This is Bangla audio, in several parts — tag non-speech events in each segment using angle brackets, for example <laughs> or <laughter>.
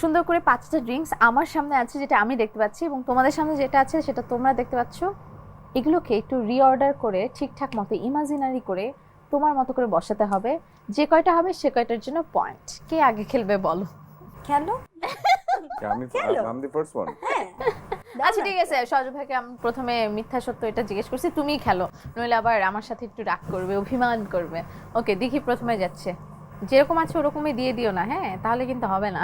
সুন্দর করে পাঁচটা ড্রিঙ্কস আমার সামনে আছে যেটা আমি দেখতে পাচ্ছি এবং তোমাদের সামনে যেটা আছে সেটা তোমরা দেখতে পাচ্ছ। এগুলোকে একটু রিঅর্ডার করে ঠিকঠাক মতো ইমাজিনারি করে তোমার মতো করে বসাতে হবে। যে কয়টা হবে সে কয়টার জন্য পয়েন্ট কে আগে খেলবে বলো? খেলো আমি খেলো। দি ফার্স্ট ওয়ান হ্যাঁ। <laughs> আচ্ছা ঠিক আছে সজল ভাইকে আমি প্রথমে মিথ্যা সত্য এটা জিজ্ঞেস করছি তুমিই খেলো। নইলে আবার আমার সাথে একটু রাগ করবে অভিমান করবে। ওকে দেখি প্রথমে যাচ্ছে। যেরকম আছে ওরকমই দিয়ে দিও না হ্যাঁ? তাহলে কিন্তু হবে না।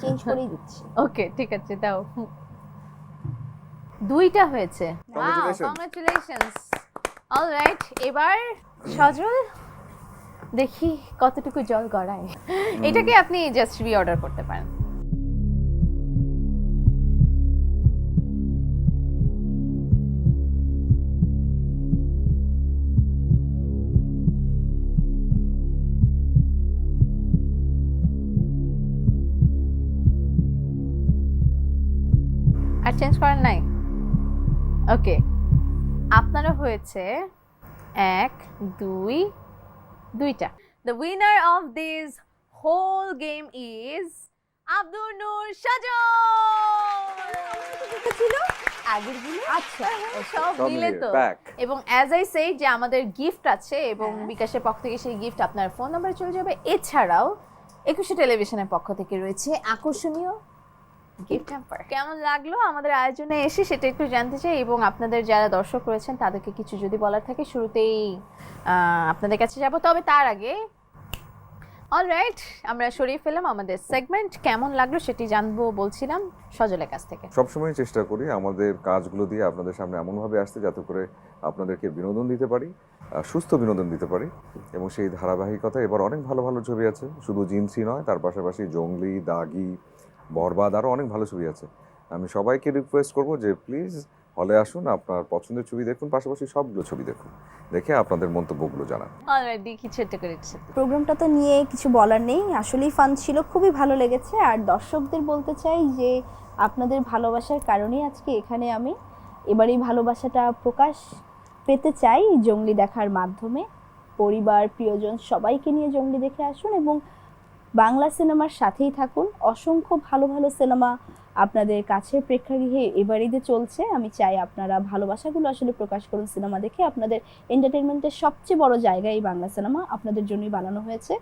চেঞ্জ করে দিচ্ছি। ওকে ঠিক আছে দাও। দুইটা হয়েছে। ওয়াও কংগ্রাচুলেশনস অলরাইট এবার সজল দেখি কতটুকু জল গড়ায়। এটাকে আপনি জাস্ট রি অর্ডার করতে পারেন। আর চেঞ্জ করার নাই? ওকে আপনারা হয়েছে এক দুই দুইটা। The winner of this whole game is Abdul Noor Sajal ছিল আগের আচ্ছা সব সব মিলে তো। এবং অ্যাজ আই সেই যে আমাদের গিফট আছে এবং হ্যাঁ। বিকাশের পক্ষ থেকে সেই গিফট আপনার ফোন নাম্বারে চলে যাবে। এছাড়াও একুশে টেলিভিশনের পক্ষ থেকে রয়েছে আকর্ষণীয় গিফট হ্যাম্পার। কেমন লাগল আমাদের আয়োজনে এসে সেটা একটু জানতে চাই এবং আপনাদের যারা দর্শক রয়েছেন তাদেরকে কিছু যদি বলার থাকে শুরুতেই আপনাদের কাছে যাব। তবে তার আগে অলরাইট আমরা সরিয়ে ফেললাম আমাদের সেগমেন্ট কেমন লাগল সেটি জানব বলছিলাম সজলের কাছ থেকে। সবসময় চেষ্টা করি আমাদের কাজগুলো দিয়ে আপনাদের সামনে এমনভাবে আসতে যাতে করে আপনাদেরকে বিনোদন দিতে পারি সুস্থ বিনোদন দিতে পারি। এবং সেই ধারাবাহিকতা এবার অনেক ভালো ভালো ছবি আছে। শুধু জিন্সি নয় তার পাশাপাশি জঙ্গলি দাগি বরবাদ আরও অনেক ভালো ছবি আছে। আমি সবাইকে রিকোয়েস্ট করব যে প্লিজ হলে আসুন আপনার পছন্দের ছবি দেখুন পাশাপাশি সবগুলো ছবি দেখুন। দেখে আপনাদের মন্তব্যগুলো জানান। করে প্রোগ্রামটা তো নিয়ে কিছু বলার নেই আসলেই ফান ছিল খুবই ভালো লেগেছে। আর দর্শকদের বলতে চাই যে আপনাদের ভালোবাসার কারণেই আজকে এখানে আমি এবার এই ভালোবাসাটা প্রকাশ পেতে চাই জঙ্গলি দেখার মাধ্যমে। পরিবার প্রিয়জন সবাইকে নিয়ে জঙ্গলি দেখে আসুন এবং বাংলা সিনেমার সাথেই থাকুন। অসংখ্য ভালো ভালো সিনেমা আপনাদের কাছের প্রেক্ষাগৃহে এবারই যে চলছে। আমি চাই আপনারা ভালোবাসাগুলো আসলে প্রকাশ করুন সিনেমা দেখে। আপনাদের এন্টারটেনমেন্টের সবচেয়ে বড় জায়গা এই বাংলা সিনেমা আপনাদের জন্যই বানানো হয়েছে।